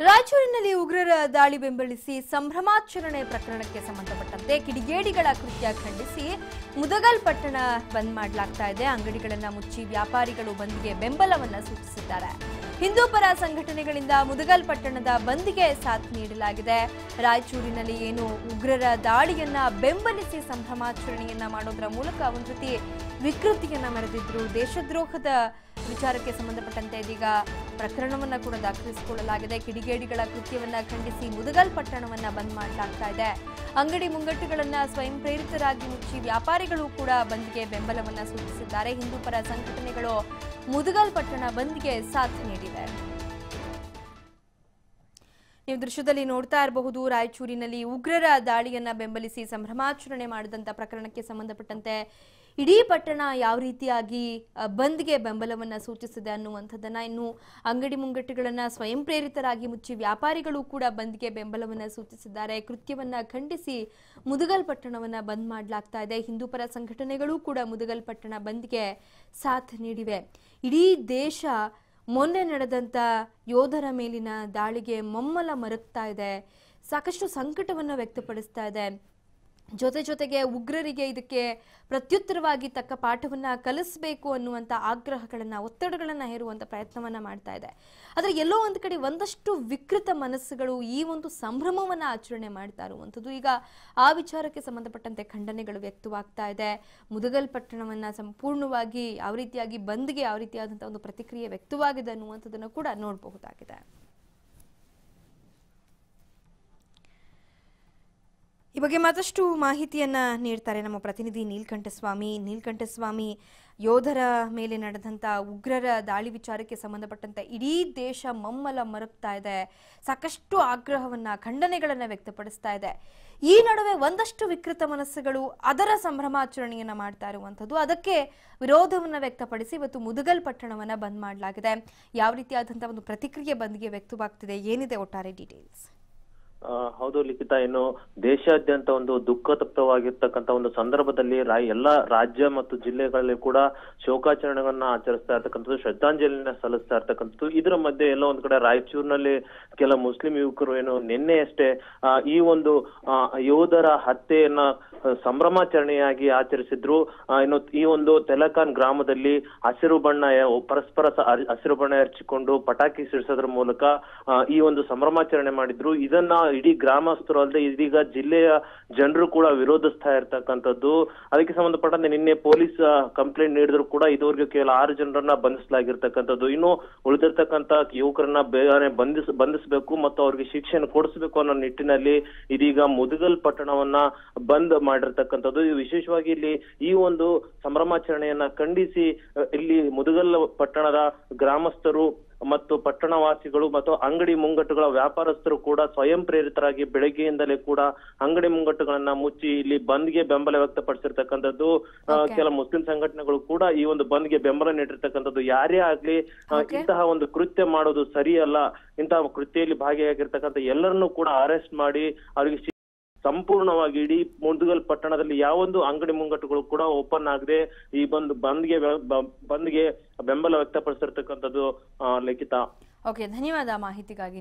ರಾಯಚೂರಿನಲ್ಲಿ ಉಗ್ರರ ದಾಳಿ ಬೆಂಬಲಿಸಿ ಸಂಭ್ರಮಾಚರಣೆ ಪ್ರಕರಣಕ್ಕೆ ಸಂಬಂಧಪಟ್ಟಂತೆ ಕಿಡಿಗೇಡಿಗಳ ಕೃತ್ಯ ಖಂಡಿಸಿ ಮುದಗಲ್ ಪಟ್ಟಣ ಬಂದ್ ಮಾಡಲಾಗ್ತಾ ಇದೆ. ಅಂಗಡಿಗಳನ್ನು ಮುಚ್ಚಿ ವ್ಯಾಪಾರಿಗಳು ಬಂದ್ಗೆ ಬೆಂಬಲವನ್ನು ಸೂಚಿಸಿದ್ದಾರೆ. ಹಿಂದೂಪರ ಸಂಘಟನೆಗಳಿಂದ ಮುದಗಲ್ ಪಟ್ಟಣದ ಬಂದ್ಗೆ ಸಾಥ್ ನೀಡಲಾಗಿದೆ. ರಾಯಚೂರಿನಲ್ಲಿ ಏನು ಉಗ್ರರ ದಾಳಿಯನ್ನ ಬೆಂಬಲಿಸಿ ಸಂಭ್ರಮಾಚರಣೆಯನ್ನ ಮಾಡೋದ್ರ ಮೂಲಕ ಒಂದು ರೀತಿ ವಿಕೃತಿಯನ್ನ ಮೆರೆದಿದ್ರು. ದೇಶದ್ರೋಹದ ವಿಚಾರಕ್ಕೆ ಸಂಬಂಧಪಟ್ಟಂತೆ ಇದೀಗ ಪ್ರಕರಣವನ್ನ ಕೂಡ ದಾಖಲಿಸಿಕೊಳ್ಳಲಾಗಿದೆ. ಕಿಡಿಗೇಡಿಗಳ ಕೃತ್ಯವನ್ನ ಖಂಡಿಸಿ ಮುದಗಲ್ ಪಟ್ಟಣವನ್ನ ಬಂದ್ ಮಾಡಲಾಗ್ತಾ ಇದೆ. ಅಂಗಡಿ ಮುಂಗಟ್ಟುಗಳನ್ನ ಸ್ವಯಂ ಪ್ರೇರಿತರಾಗಿ ಮುಚ್ಚಿ ವ್ಯಾಪಾರಿಗಳು ಕೂಡ ಬಂದ್ಗೆ ಬೆಂಬಲವನ್ನ ಸೂಚಿಸಿದ್ದಾರೆ. ಹಿಂದೂ ಪರ ಸಂಘಟನೆಗಳು ಮುದಗಲ್ ಪಟ್ಟಣ ಬಂದ್ಗೆ ಸಾಥ್ ನೀಡಿವೆ. ನೀವು ದೃಶ್ಯದಲ್ಲಿ ನೋಡ್ತಾ ಇರಬಹುದು, ರಾಯಚೂರಿನಲ್ಲಿ ಉಗ್ರರ ದಾಳಿಯನ್ನ ಬೆಂಬಲಿಸಿ ಸಂಭ್ರಮಾಚರಣೆ ಮಾಡಿದಂತ ಪ್ರಕರಣಕ್ಕೆ ಸಂಬಂಧಪಟ್ಟಂತೆ ಇಡೀ ಪಟ್ಟಣ ಯಾವ ರೀತಿಯಾಗಿ ಬಂದ್ಗೆ ಬೆಂಬಲವನ್ನ ಸೂಚಿಸಿದೆ ಅನ್ನುವಂಥದ್ದನ್ನು ಇನ್ನು ಅಂಗಡಿ ಮುಂಗಟ್ಟುಗಳನ್ನು ಸ್ವಯಂ ಪ್ರೇರಿತರಾಗಿ ಮುಚ್ಚಿ ವ್ಯಾಪಾರಿಗಳು ಕೂಡ ಬಂದ್ಗೆ ಬೆಂಬಲವನ್ನ ಸೂಚಿಸಿದ್ದಾರೆ. ಕೃತ್ಯವನ್ನ ಖಂಡಿಸಿ ಮುದುಗಲ್ ಪಟ್ಟಣವನ್ನ ಬಂದ್ ಮಾಡಲಾಗ್ತಾ ಇದೆ. ಹಿಂದೂ ಪರ ಸಂಘಟನೆಗಳು ಕೂಡ ಮುದಗಲ್ ಪಟ್ಟಣ ಬಂದ್ಗೆ ಸಾಥ್ ನೀಡಿವೆ. ಇಡೀ ದೇಶ ಮೊನ್ನೆ ನಡೆದಂತ ಯೋಧರ ಮೇಲಿನ ದಾಳಿಗೆ ಮಮ್ಮಲ ಮರಗ್ತಾ ಇದೆ. ಸಾಕಷ್ಟು ಸಂಕಟವನ್ನು ವ್ಯಕ್ತಪಡಿಸ್ತಾ ಇದೆ. ಜೊತೆ ಜೊತೆಗೆ ಉಗ್ರರಿಗೆ ಇದಕ್ಕೆ ಪ್ರತ್ಯುತ್ತರವಾಗಿ ತಕ್ಕ ಪಾಠವನ್ನ ಕಲಿಸಬೇಕು ಅನ್ನುವಂಥ ಆಗ್ರಹಗಳನ್ನು, ಒತ್ತಡಗಳನ್ನು ಹೇರುವಂತ ಪ್ರಯತ್ನವನ್ನ ಮಾಡ್ತಾ ಇದೆ. ಆದರೆ ಎಲ್ಲೋ ಒಂದು ಕಡೆ ಒಂದಷ್ಟು ವಿಕೃತ ಮನಸ್ಸುಗಳು ಈ ಒಂದು ಸಂಭ್ರಮವನ್ನ ಆಚರಣೆ ಮಾಡ್ತಾ ಇರುವಂಥದ್ದು. ಈಗ ಆ ವಿಚಾರಕ್ಕೆ ಸಂಬಂಧಪಟ್ಟಂತೆ ಖಂಡನೆಗಳು ವ್ಯಕ್ತವಾಗ್ತಾ ಇದೆ. ಮುದಗಲ್ ಪಟ್ಟಣವನ್ನ ಸಂಪೂರ್ಣವಾಗಿ ಯಾವ ರೀತಿಯಾಗಿ ಬಂದ್ಗೆ, ಯಾವ ರೀತಿಯಾದಂಥ ಒಂದು ಪ್ರತಿಕ್ರಿಯೆ ವ್ಯಕ್ತವಾಗಿದೆ ಅನ್ನುವಂಥದ್ದನ್ನು ಕೂಡ ನೋಡಬಹುದಾಗಿದೆ. ಬಗ್ಗೆ ಮತ್ತಷ್ಟು ಮಾಹಿತಿಯನ್ನ ನೀಡ್ತಾರೆ ನಮ್ಮ ಪ್ರತಿನಿಧಿ ನೀಲ್ಕಂಠಸ್ವಾಮಿ. ನೀಲ್ಕಂಠಸ್ವಾಮಿ ಯೋಧರ ಮೇಲೆ ನಡೆದಂತ ಉಗ್ರರ ದಾಳಿ ವಿಚಾರಕ್ಕೆ ಸಂಬಂಧಪಟ್ಟಂತೆ ಇಡೀ ದೇಶ ಮಮ್ಮಲ ಮರಗ್ತಾ ಇದೆ. ಸಾಕಷ್ಟು ಆಗ್ರಹವನ್ನ, ಖಂಡನೆಗಳನ್ನ ವ್ಯಕ್ತಪಡಿಸ್ತಾ ಇದೆ. ಈ ನಡುವೆ ಒಂದಷ್ಟು ವಿಕೃತ ಮನಸ್ಸುಗಳು ಅದರ ಸಂಭ್ರಮಾಚರಣೆಯನ್ನ ಮಾಡ್ತಾ ಇರುವಂಥದ್ದು. ಅದಕ್ಕೆ ವಿರೋಧವನ್ನ ವ್ಯಕ್ತಪಡಿಸಿ ಇವತ್ತು ಮುದುಗಲ್ ಪಟ್ಟಣವನ್ನ ಬಂದ್ ಮಾಡಲಾಗಿದೆ. ಯಾವ ರೀತಿಯಾದಂತಹ ಒಂದು ಪ್ರತಿಕ್ರಿಯೆ ಬಂದ್ಗೆ ವ್ಯಕ್ತವಾಗ್ತಿದೆ. ಏನಿದೆ ಒಟ್ಟಾರೆ ಡೀಟೇಲ್ಸ್ ಹೌದು ಲಿಖಿತ ಇನ್ನು ದೇಶಾದ್ಯಂತ ಒಂದು ದುಃಖತಪ್ತವಾಗಿರ್ತಕ್ಕಂಥ ಒಂದು ಸಂದರ್ಭದಲ್ಲಿ ಎಲ್ಲ ರಾಜ್ಯ ಮತ್ತು ಜಿಲ್ಲೆಗಳಲ್ಲಿ ಕೂಡ ಶೋಕಾಚರಣೆಗಳನ್ನ ಆಚರಿಸ್ತಾ ಇರ್ತಕ್ಕಂಥದ್ದು ಶ್ರದ್ಧಾಂಜಲಿನ ಸಲ್ಲಿಸ್ತಾ ಇರ್ತಕ್ಕಂಥದ್ದು. ಇದರ ಮಧ್ಯೆ ಎಲ್ಲೋ ಒಂದ್ ಕಡೆ ರಾಯಚೂರಿನಲ್ಲಿ ಕೆಲ ಮುಸ್ಲಿಂ ಯುವಕರು ಏನು ನಿನ್ನೆ ಅಷ್ಟೇ ಆ, ಈ ಒಂದು ಯೋಧರ ಹತ್ಯೆಯನ್ನ ಸಂಭ್ರಮಾಚರಣೆಯಾಗಿ ಆಚರಿಸಿದ್ರು. ಇನ್ನು ಈ ಒಂದು ತೆಲಕಾನ್ ಗ್ರಾಮದಲ್ಲಿ ಹಸಿರು ಬಣ್ಣ ಪರಸ್ಪರ ಹಸಿರು ಬಣ್ಣ ಎರಚಿಕೊಂಡು ಪಟಾಕಿ ಸಿಡಿಸೋದ್ರ ಮೂಲಕ ಈ ಒಂದು ಸಂಭ್ರಮಾಚರಣೆ ಮಾಡಿದ್ರು. ಇದನ್ನ ಇಡೀ ಗ್ರಾಮಸ್ಥರು ಅಲ್ಲದೆ ಇದೀಗ ಜಿಲ್ಲೆಯ ಜನರು ಕೂಡ ವಿರೋಧಿಸ್ತಾ ಇರ್ತಕ್ಕಂಥದ್ದು. ಅದಕ್ಕೆ ಸಂಬಂಧಪಟ್ಟಂತೆ ನಿನ್ನೆ ಪೊಲೀಸ್ ಕಂಪ್ಲೇಂಟ್ ನೀಡಿದ್ರು ಕೂಡ ಇದುವರೆಗೂ ಕೇವಲ ಆರು ಜನರನ್ನ ಬಂಧಿಸಲಾಗಿರ್ತಕ್ಕಂಥದ್ದು. ಇನ್ನು ಉಳಿದಿರ್ತಕ್ಕಂಥ ಯುವಕರನ್ನ ಬೇಗನೆ ಬಂಧಿಸ, ಬಂಧಿಸಬೇಕು ಮತ್ತು ಅವ್ರಿಗೆ ಶಿಕ್ಷೆಯನ್ನು ಕೊಡಿಸಬೇಕು ಅನ್ನೋ ನಿಟ್ಟಿನಲ್ಲಿ ಇದೀಗ ಮುದುಗಲ್ ಪಟ್ಟಣವನ್ನ ಬಂದ್ ಮಾಡಿರ್ತಕ್ಕಂಥದ್ದು. ವಿಶೇಷವಾಗಿ ಇಲ್ಲಿ ಈ ಒಂದು ಸಂಭ್ರಮಾಚರಣೆಯನ್ನ ಖಂಡಿಸಿ ಇಲ್ಲಿ ಮುದುಗಲ್ ಪಟ್ಟಣದ ಗ್ರಾಮಸ್ಥರು ಮತ್ತು ಪಟ್ಟಣವಾಸಿಗಳು ಮತ್ತು ಅಂಗಡಿ ಮುಂಗಟ್ಟುಗಳ ವ್ಯಾಪಾರಸ್ಥರು ಕೂಡ ಸ್ವಯಂ ಪ್ರೇರಿತರಾಗಿ ಬೆಳಗ್ಗೆಯಿಂದಲೇ ಕೂಡ ಅಂಗಡಿ ಮುಂಗಟ್ಟುಗಳನ್ನ ಮುಚ್ಚಿ ಇಲ್ಲಿ ಬಂದ್ಗೆ ಬೆಂಬಲ ವ್ಯಕ್ತಪಡಿಸಿರ್ತಕ್ಕಂಥದ್ದು. ಕೆಲ ಮುಸ್ಲಿಂ ಸಂಘಟನೆಗಳು ಕೂಡ ಈ ಒಂದು ಬಂದ್ಗೆ ಬೆಂಬಲ ನೀಡಿರ್ತಕ್ಕಂಥದ್ದು. ಯಾರೇ ಆಗ್ಲಿ ಇಂತಹ ಒಂದು ಕೃತ್ಯ ಮಾಡೋದು ಸರಿಯಲ್ಲ ಇಂತಹ ಕೃತ್ಯದಲ್ಲಿ ಭಾಗಿಯಾಗಿರ್ತಕ್ಕಂಥ ಎಲ್ಲರನ್ನೂ ಕೂಡ ಅರೆಸ್ಟ್ ಮಾಡಿ ಅವರಿಗೆ ಸಂಪೂರ್ಣವಾಗಿ ಇಡೀ ಮುದುಗಲ್ ಪಟ್ಟಣದಲ್ಲಿ ಯಾವೊಂದು ಅಂಗಡಿ ಮುಂಗಟ್ಟುಗಳು ಕೂಡ ಓಪನ್ ಆಗದೆ ಈ ಬಂದು ಬಂದ್ಗೆ ಬಂದ್ಗೆ ಬೆಂಬಲ ವ್ಯಕ್ತಪಡಿಸಿರ್ತಕ್ಕಂಥದ್ದು ಲಿಖಿತ. ಓಕೆ, ಧನ್ಯವಾದ ಮಾಹಿತಿಗಾಗಿ